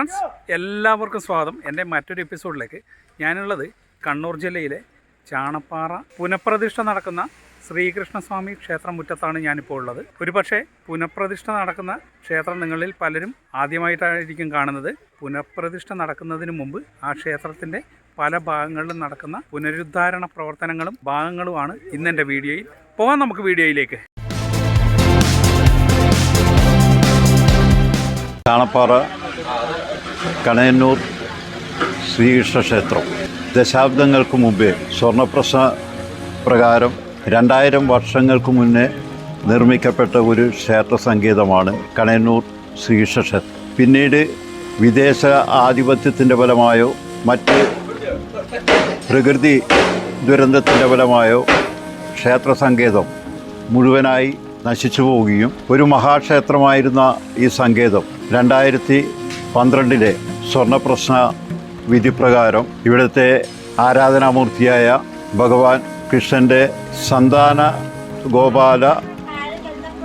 Friends എല്ലാവർക്കും സ്വാഗതം. എന്റെ മറ്റൊരു എപ്പിസോഡിലേക്ക് ഞാനുള്ളത് കണ്ണൂർ ജില്ലയിലെ ചാണപ്പാറ പുനഃപ്രതിഷ്ഠ നടക്കുന്ന ശ്രീകൃഷ്ണസ്വാമി ക്ഷേത്രം മുറ്റത്താണ് ഞാനിപ്പോൾ ഉള്ളത്. ഒരുപക്ഷെ പുനഃപ്രതിഷ്ഠ നടക്കുന്ന ക്ഷേത്രം നിങ്ങളിൽ പലരും ആദ്യമായിട്ടായിരിക്കും കാണുന്നത്. പുനഃപ്രതിഷ്ഠ നടക്കുന്നതിന് മുമ്പ് ആ ക്ഷേത്രത്തിന്റെ പല ഭാഗങ്ങളിലും നടക്കുന്ന പുനരുദ്ധാരണ പ്രവർത്തനങ്ങളും ഭാഗങ്ങളുമാണ് ഇന്നെന്റെ വീഡിയോയിൽ. പോകാം നമുക്ക് വീഡിയോയിലേക്ക്. ചാണപ്പാറ കണയന്നൂർ ശ്രീകൃഷ്ണ ക്ഷേത്രം ദശാബ്ദങ്ങൾക്ക് മുമ്പേ സ്വർണപ്രശ്ന പ്രകാരം രണ്ടായിരം വർഷങ്ങൾക്ക് മുന്നേ നിർമ്മിക്കപ്പെട്ട ഒരു ക്ഷേത്ര സംഗീതമാണ് കണയന്നൂർ ശ്രീകൃഷ്ണ ക്ഷേത്രം പിന്നീട് വിദേശ ആധിപത്യത്തിന്റെ ഫലമായോ മറ്റ് പ്രകൃതി ദുരന്തത്തിന്റെ ഫലമായോ ക്ഷേത്ര സങ്കേതം മുഴുവനായി നശിച്ചു പോവുകയും ഒരു മഹാക്ഷേത്രമായിരുന്ന ഈ സങ്കേതം രണ്ടായിരത്തി പന്ത്രണ്ടിലെ സ്വർണപ്രശ്ന വിധിപ്രകാരം ഇവിടുത്തെ ആരാധനാമൂർത്തിയായ ഭഗവാൻ കൃഷ്ണന്റെ സന്താന ഗോപാല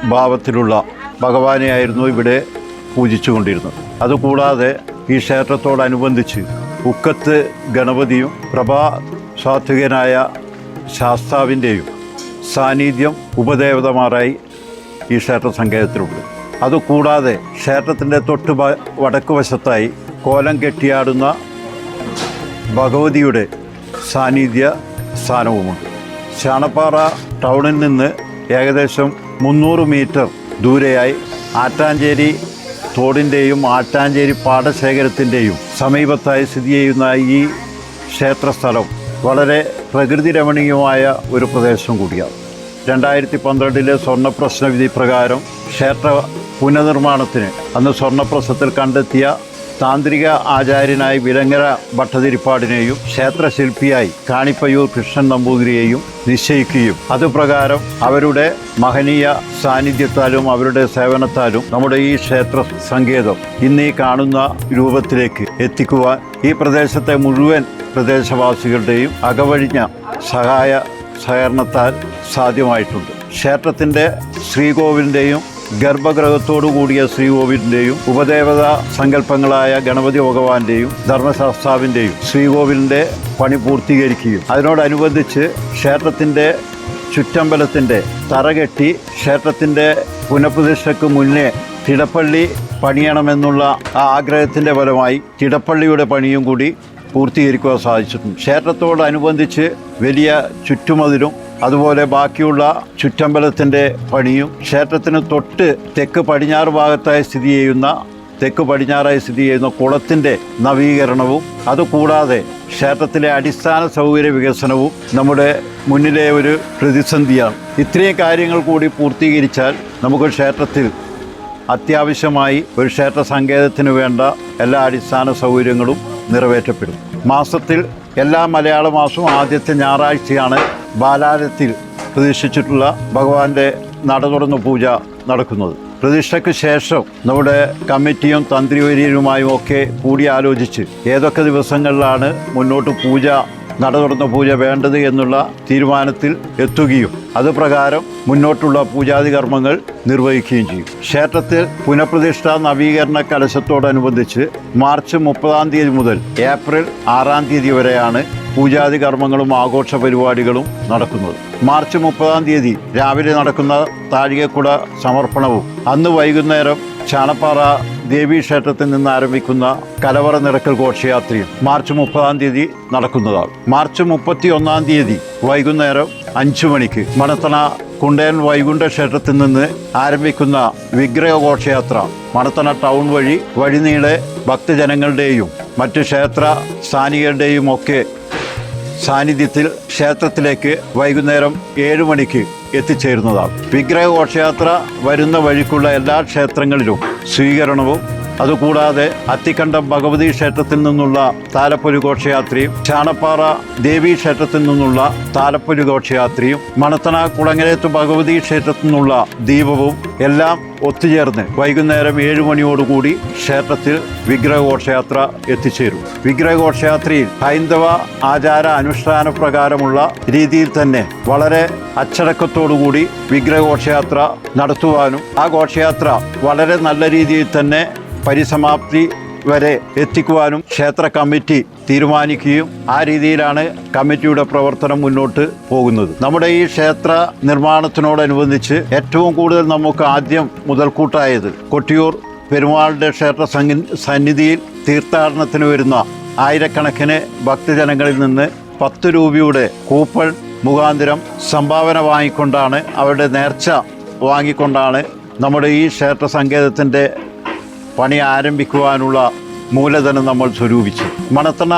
ഭാവത്തിലുള്ള ഭഗവാനെയായിരുന്നു ഇവിടെ പൂജിച്ചുകൊണ്ടിരുന്നത്. അതുകൂടാതെ ഈ ക്ഷേത്രത്തോടനുബന്ധിച്ച് ഉക്കത്ത് ഗണപതിയും പ്രഭാ സാത്വികനായ ശാസ്താവിന്റെയും സാന്നിധ്യം ഉപദേവതമാരായി ഈ ക്ഷേത്ര സങ്കേതത്തിലുണ്ട് അതുകൂടാതെ ക്ഷേത്രത്തിന്റെ തൊട്ട് വടക്കു വശത്തായി കോലം കെട്ടിയാടുന്ന ഭഗവതിയുടെ സാന്നിധ്യ സ്ഥാനവുമുണ്ട്. ചാണപ്പാറ ടൗണിൽ നിന്ന് ഏകദേശം മുന്നൂറ് മീറ്റർ ദൂരെയായി ആറ്റാഞ്ചേരി തോടിന്റെയും ആറ്റാഞ്ചേരി പാടശേഖരത്തിന്റെയും സമീപത്തായി സ്ഥിതി ചെയ്യുന്ന ഈ ക്ഷേത്രസ്ഥലം വളരെ പ്രകൃതി രമണീയമായ ഒരു പ്രദേശം കൂടിയാണ്. രണ്ടായിരത്തി പന്ത്രണ്ടിലെ സ്വർണ പ്രശ്നവിധി പ്രകാരം ക്ഷേത്ര പുനർനിർമ്മാണത്തിന് അന്ന് സ്വർണപ്രസത്തിൽ കണ്ടെത്തിയ താന്ത്രിക ആചാര്യനായി വിലങ്ങര ഭട്ടതിരിപ്പാടിനെയും ക്ഷേത്രശില്പിയായി കാണിപ്പയ്യൂർ കൃഷ്ണൻ നമ്പൂതിരിയെയും നിശ്ചയിക്കുകയും അതുപ്രകാരം അവരുടെ മഹനീയ സാന്നിധ്യത്താലും അവരുടെ സേവനത്താലും നമ്മുടെ ഈ ക്ഷേത്ര സങ്കേതം ഇന്ന് ഈ കാണുന്ന രൂപത്തിലേക്ക് എത്തിക്കുവാൻ ഈ പ്രദേശത്തെ മുഴുവൻ പ്രദേശവാസികളുടെയും അകവഴിഞ്ഞ സഹായ സഹകരണത്താൽ സാധ്യമായിട്ടുണ്ട്. ക്ഷേത്രത്തിന്റെ ശ്രീകോവിലിന്റെയും ഗർഭഗ്രഹത്തോടു കൂടിയ ശ്രീകോവിലിന്റെയും ഉപദേവത സങ്കല്പങ്ങളായ ഗണപതി ഭഗവാന്റെയും ധർമ്മശാസ്താവിന്റെയും ശ്രീകോവിലിന്റെ പണി പൂർത്തീകരിക്കുകയും അതിനോടനുബന്ധിച്ച് ക്ഷേത്രത്തിന്റെ ചുറ്റമ്പലത്തിന്റെ തറകെട്ടി ക്ഷേത്രത്തിന്റെ പുനഃപ്രതിഷ്ഠയ്ക്ക് മുന്നേ തിടപ്പള്ളി പണിയണമെന്നുള്ള ആ ആഗ്രഹത്തിന്റെ ഫലമായി തിടപ്പള്ളിയുടെ പണിയും കൂടി പൂർത്തീകരിക്കുവാൻ സാധിച്ചിട്ടുണ്ട്. ക്ഷേത്രത്തോടനുബന്ധിച്ച് വലിയ ചുറ്റുമതിലും അതുപോലെ ബാക്കിയുള്ള ചുറ്റമ്പലത്തിന്റെ പണിയും ക്ഷേത്രത്തിന് തൊട്ട് തെക്ക് പടിഞ്ഞാറ് ഭാഗത്തായി സ്ഥിതി ചെയ്യുന്ന തെക്ക് പടിഞ്ഞാറായി സ്ഥിതി ചെയ്യുന്ന കുളത്തിന്റെ നവീകരണവും അതുകൂടാതെ ക്ഷേത്രത്തിലെ അടിസ്ഥാന സൗകര്യ വികസനവും നമ്മുടെ മുന്നിലെ ഒരു പ്രതിസന്ധിയാണ്. ഇത്രയും കാര്യങ്ങൾ കൂടി പൂർത്തീകരിച്ചാൽ നമുക്ക് ക്ഷേത്രത്തിൽ അത്യാവശ്യമായി ഒരു ക്ഷേത്ര സങ്കേതത്തിന് വേണ്ട എല്ലാ അടിസ്ഥാന സൗകര്യങ്ങളും നിറവേറ്റപ്പെടും. മാസത്തിൽ എല്ലാ മലയാള മാസവും ആദ്യത്തെ ഞായറാഴ്ചയാണ് ബാലാലയത്തിൽ പ്രതീക്ഷിച്ചിട്ടുള്ള ഭഗവാന്റെ നട തുറന്ന പൂജ നടക്കുന്നത്. പ്രതിഷ്ഠയ്ക്ക് ശേഷം നമ്മുടെ കമ്മിറ്റിയും തന്ത്രി വര്യരുമായും ഒക്കെ കൂടിയാലോചിച്ച് ഏതൊക്കെ ദിവസങ്ങളിലാണ് മുന്നോട്ട് പൂജ നട തുറന്ന പൂജ വേണ്ടത് എന്നുള്ള തീരുമാനത്തിൽ എത്തുകയും അത് പ്രകാരം മുന്നോട്ടുള്ള പൂജാതി കർമ്മങ്ങൾ നിർവഹിക്കുകയും ചെയ്യും. ക്ഷേത്രത്തിൽ പുനഃപ്രതിഷ്ഠ നവീകരണ കലശത്തോടനുബന്ധിച്ച് മാർച്ച് മുപ്പതാം തീയതി മുതൽ ഏപ്രിൽ ആറാം തീയതി വരെയാണ് പൂജാതി കർമ്മങ്ങളും ആഘോഷ പരിപാടികളും നടക്കുന്നത്. മാർച്ച് മുപ്പതാം തീയതി രാവിലെ നടക്കുന്ന താഴികക്കുട സമർപ്പണവും അന്ന് വൈകുന്നേരം ചാണപ്പാറ ദേവീ ക്ഷേത്രത്തിൽ നിന്ന് ആരംഭിക്കുന്ന കലവറ നിറക്കൽ ഘോഷയാത്രയും മാർച്ച് മുപ്പതാം തീയതി നടക്കുന്നതാണ്. മാർച്ച് മുപ്പത്തി ഒന്നാം തീയതി വൈകുന്നേരം അഞ്ചു മണിക്ക് മണത്തണ കുണ്ടയൻ വൈകുണ്ഠ ക്ഷേത്രത്തിൽ നിന്ന് ആരംഭിക്കുന്ന വിഗ്രഹ ഘോഷയാത്ര മണത്തണ ടൗൺ വഴി വഴിനീളെ ഭക്തജനങ്ങളുടെയും മറ്റ് ക്ഷേത്ര സ്ഥാനികരുടെയും ഒക്കെ സാന്നിധ്യത്തിൽ ക്ഷേത്രത്തിലേക്ക് വൈകുന്നേരം ഏഴ് മണിക്ക് എത്തിച്ചേരുന്നതാണ്. വിഗ്രഹ ഘോഷയാത്ര വരുന്ന വഴിക്കുള്ള എല്ലാ ക്ഷേത്രങ്ങളിലും സ്വീകരണവും അതുകൂടാതെ അത്തിക്കണ്ടം ഭഗവതി ക്ഷേത്രത്തിൽ നിന്നുള്ള താലപ്പൊലി ഘോഷയാത്രയും ചാണപ്പാറ ദേവി ക്ഷേത്രത്തിൽ നിന്നുള്ള താലപ്പൊലി ഘോഷയാത്രയും മണത്തണ കുളങ്ങരേത്ത് ഭഗവതി ക്ഷേത്രത്തിൽ നിന്നുള്ള ദീപവും എല്ലാം ഒത്തുചേർന്ന് വൈകുന്നേരം ഏഴ് മണിയോടുകൂടി ക്ഷേത്രത്തിൽ വിഗ്രഹഘോഷയാത്ര എത്തിച്ചേരും. വിഗ്രഹഘോഷയാത്രയിൽ ഹൈന്ദവ ആചാര അനുഷ്ഠാന പ്രകാരമുള്ള രീതിയിൽ തന്നെ വളരെ അച്ചടക്കത്തോടുകൂടി വിഗ്രഹഘോഷയാത്ര നടത്തുവാനും ആ ഘോഷയാത്ര വളരെ നല്ല രീതിയിൽ തന്നെ പരിസമാപ്തി വരെ എത്തിക്കുവാനും ക്ഷേത്ര കമ്മിറ്റി തീരുമാനിക്കുകയും ആ രീതിയിലാണ് കമ്മിറ്റിയുടെ പ്രവർത്തനം മുന്നോട്ട് പോകുന്നത്. നമ്മുടെ ഈ ക്ഷേത്ര നിർമ്മാണത്തിനോടനുബന്ധിച്ച് ഏറ്റവും കൂടുതൽ നമുക്ക് ആദ്യം മുതൽക്കൂട്ടായത് കൊട്ടിയൂർ പെരുമാളുടെ ക്ഷേത്ര സന്നിധിയിൽ തീർത്ഥാടനത്തിന് വരുന്ന ആയിരക്കണക്കിന് ഭക്തജനങ്ങളിൽ നിന്ന് പത്ത് രൂപയുടെ കൂപ്പൺ മുഖാന്തരം സംഭാവന വാങ്ങിക്കൊണ്ടാണ് അവരുടെ നേർച്ച വാങ്ങിക്കൊണ്ടാണ് നമ്മുടെ ഈ ക്ഷേത്ര സങ്കേതത്തിന്റെ പണി ആരംഭിക്കുവാനുള്ള മൂലധനം നമ്മൾ സ്വരൂപിച്ചു. മണത്തണ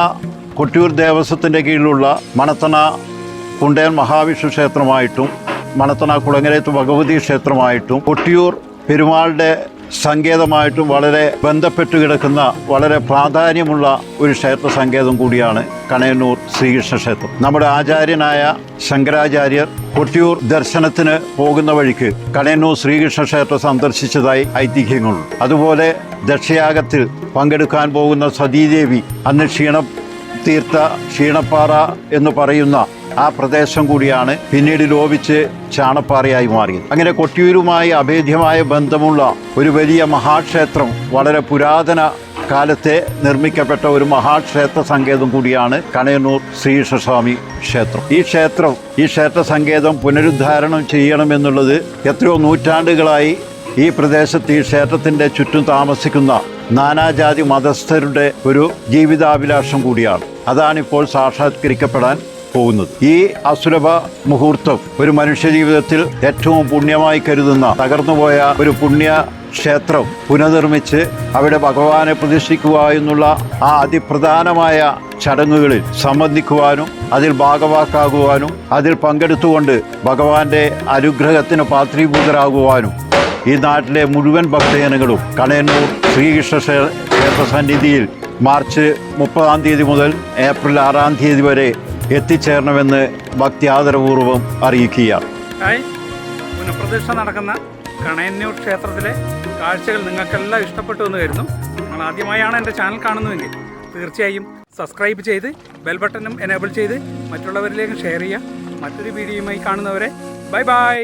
കൊട്ടിയൂർ ദേവസ്വത്തിന്റെ കീഴിലുള്ള മണത്തണ കുണ്ടയൻ മഹാവിഷ്ണു ക്ഷേത്രമായിട്ടും മണത്തണ കുളങ്ങരത്ത് ഭഗവതി ക്ഷേത്രമായിട്ടും കൊട്ടിയൂർ പെരുമാളുടെ സങ്കേതമായിട്ടും വളരെ ബന്ധപ്പെട്ട് കിടക്കുന്ന വളരെ പ്രാധാന്യമുള്ള ഒരു ക്ഷേത്ര സങ്കേതം കൂടിയാണ് കണയന്നൂർ ശ്രീകൃഷ്ണ ക്ഷേത്രം. നമ്മുടെ ആചാര്യനായ ശങ്കരാചാര്യർ കൊട്ടിയൂർ ദർശനത്തിന് പോകുന്ന വഴിക്ക് കണയന്നൂർ ശ്രീകൃഷ്ണ ക്ഷേത്രം സന്ദർശിച്ചതായി ഐതിഹ്യങ്ങളുണ്ട്. അതുപോലെ ദക്ഷയാഗത്തിൽ പങ്കെടുക്കാൻ പോകുന്ന സതീദേവി അന്ന് ക്ഷീണം തീർത്ത ക്ഷീണപ്പാറ എന്ന് പറയുന്ന ആ പ്രദേശം കൂടിയാണ് പിന്നീട് ലോപിച്ച് ചാണപ്പാറയായി മാറിയത്. അങ്ങനെ കൊട്ടിയൂരുമായി അഭേദ്യമായ ബന്ധമുള്ള ഒരു വലിയ മഹാക്ഷേത്രം വളരെ പുരാതന കാലത്തെ നിർമ്മിക്കപ്പെട്ട ഒരു മഹാക്ഷേത്ര സങ്കേതം കൂടിയാണ് കണയന്നൂർ ശ്രീകൃഷ്ണസ്വാമി ക്ഷേത്രം. ഈ ക്ഷേത്രം ഈ ക്ഷേത്ര സങ്കേതം പുനരുദ്ധാരണം ചെയ്യണമെന്നുള്ളത് എത്രയോ നൂറ്റാണ്ടുകളായി ഈ പ്രദേശത്ത് ഈ ക്ഷേത്രത്തിന്റെ ചുറ്റും താമസിക്കുന്ന നാനാജാതി മതസ്ഥരുടെ ഒരു ജീവിതാഭിലാഷം കൂടിയാണ്. അതാണിപ്പോൾ സാക്ഷാത്കരിക്കപ്പെടാൻ പോകുന്നത്. ഈ അസുലഭ മുഹൂർത്തം ഒരു മനുഷ്യ ജീവിതത്തിൽ ഏറ്റവും പുണ്യമായി കരുതുന്ന തകർന്നുപോയ ഒരു പുണ്യ ക്ഷേത്രം പുനർനിർമ്മിച്ച് അവിടെ ഭഗവാനെ പ്രതിഷ്ഠിക്കുക എന്നുള്ള ആ അതിപ്രധാനമായ ചടങ്ങുകളിൽ സംബന്ധിക്കുവാനും അതിൽ ഭാഗവാക്കാകുവാനും അതിൽ പങ്കെടുത്തുകൊണ്ട് ഭഗവാന്റെ അനുഗ്രഹത്തിന് പാത്രീഭൂതരാകുവാനും ഈ നാട്ടിലെ മുഴുവൻ ഭക്തജനങ്ങളും കണയന്നൂർ ശ്രീകൃഷ്ണ ക്ഷേ- ക്ഷേത്ര സന്നിധിയിൽ മാർച്ച് മുപ്പതാം തീയതി മുതൽ ഏപ്രിൽ ആറാം തീയതി വരെ എത്തിച്ചേരണമെന്ന് ഭക്തി ആദരപൂർവം അറിയിക്കുകയാണ്. നടക്കുന്ന കണയന്നൂർ ക്ഷേത്രത്തിലെ കാഴ്ചകൾ നിങ്ങൾക്കെല്ലാം ഇഷ്ടപ്പെട്ടു എന്ന് കരുതുന്നു. നിങ്ങൾ ആദ്യമായാണ് എന്റെ ചാനൽ കാണുന്നതെങ്കിൽ തീർച്ചയായും സബ്സ്ക്രൈബ് ചെയ്ത് ബെൽ ബട്ടണും എനേബിൾ ചെയ്ത് മറ്റുള്ളവരിലേക്ക് ഷെയർ ചെയ്യുക. മറ്റൊരു വീഡിയോയുമായി കാണുന്നവരെ ബൈ ബൈ.